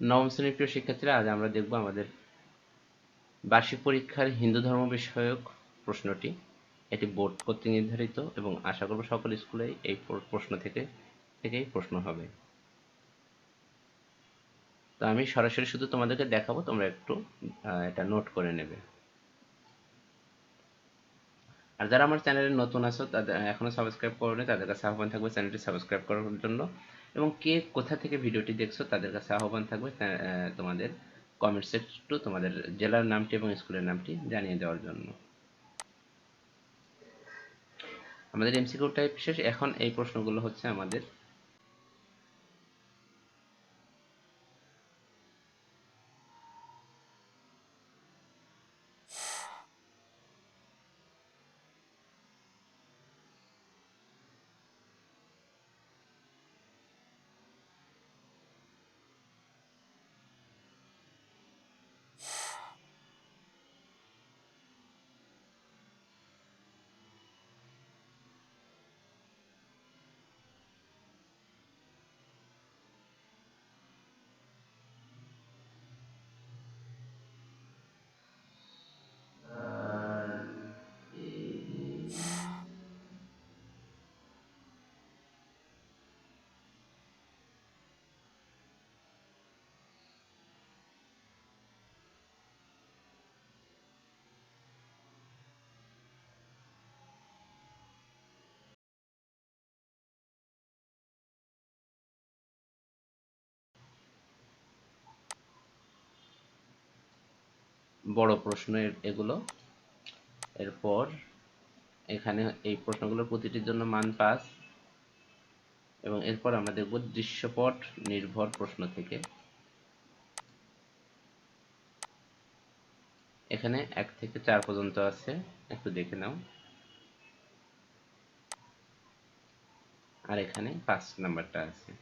নবম শ্রেণির প্রিয় শিক্ষার্থীরা, আজ আমরা দেখব আমাদের বার্ষিক পরীক্ষার হিন্দু ধর্ম বিষয়ক প্রশ্নটি। এটি বোর্ড কর্তৃক নির্ধারিত এবং আশা করব সকল স্কুলে এই প্রশ্ন থেকে, থেকেই প্রশ্ন হবে। তো আমি সরাসরি শুধু তোমাদেরকে দেখাবো, তোমরা একটু এটা নোট করে নেবে। আর যারা আমার চ্যানেলে নতুন আছো, তাদের, এখনও সাবস্ক্রাইব করোনি, তাদের কাছে আহ্বান থাকবে চ্যানেলটি সাবস্ক্রাইব করার জন্য। এবং কে কোথা থেকে ভিডিওটি দেখছ তাদের কাছে আহ্বান থাকবে তোমাদের কমেন্ট সেক্টু তোমাদের জেলার নামটি এবং স্কুলের নামটি জানিয়ে দেওয়ার জন্য। আমাদের এমসিকিউ টাইপ শেষ। এখন এই প্রশ্নগুলো হচ্ছে আমাদের বড় প্রশ্ন এ- এগুলো। এরপর এখানে এই প্রশ্নগুলোর প্রতিটির জন্য মান পাস এবং এরপর আমরা দেখব দৃশ্যপট নির্ভর প্রশ্ন থেকে। এখানে এক থেকে চার পর্যন্ত আছে, একটু দেখে নাও। আর এখানে পাঁচ নাম্বারটা আছে।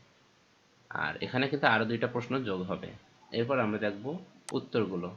আর এখানে কিন্তু আরও দুইটা প্রশ্ন যোগ হবে। এরপর আমরা দেখব উত্তরগুলো।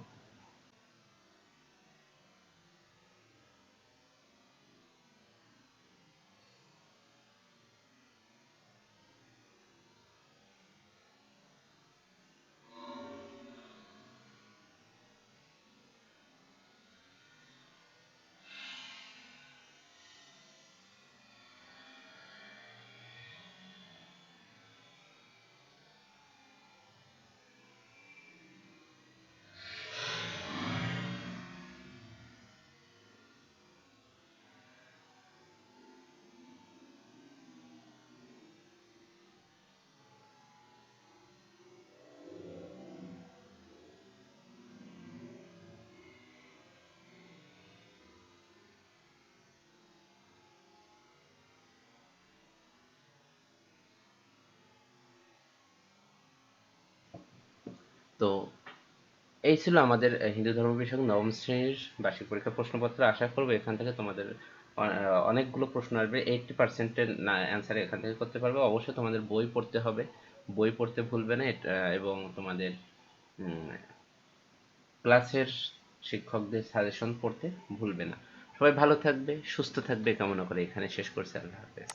তো এই ছিল আমাদের হিন্দু ধর্ম বিষয়ক নবম শ্রেণির বার্ষিক পরীক্ষার প্রশ্নপত্র। আশা করব এখান থেকে তোমাদের অনেকগুলো প্রশ্ন আসবে। এইটটি পার্সেন্টের অ্যান্সার এখান থেকে করতে পারবে। অবশ্যই তোমাদের বই পড়তে হবে। বই পড়তে ভুলবে না। এবং তোমাদের ক্লাসের শিক্ষকদের সাজেশন পড়তে ভুলবে না। সবাই ভালো থাকবে, সুস্থ থাকবে। কামনা করে এখানে শেষ করছি। আল্লাহ হাফেজ।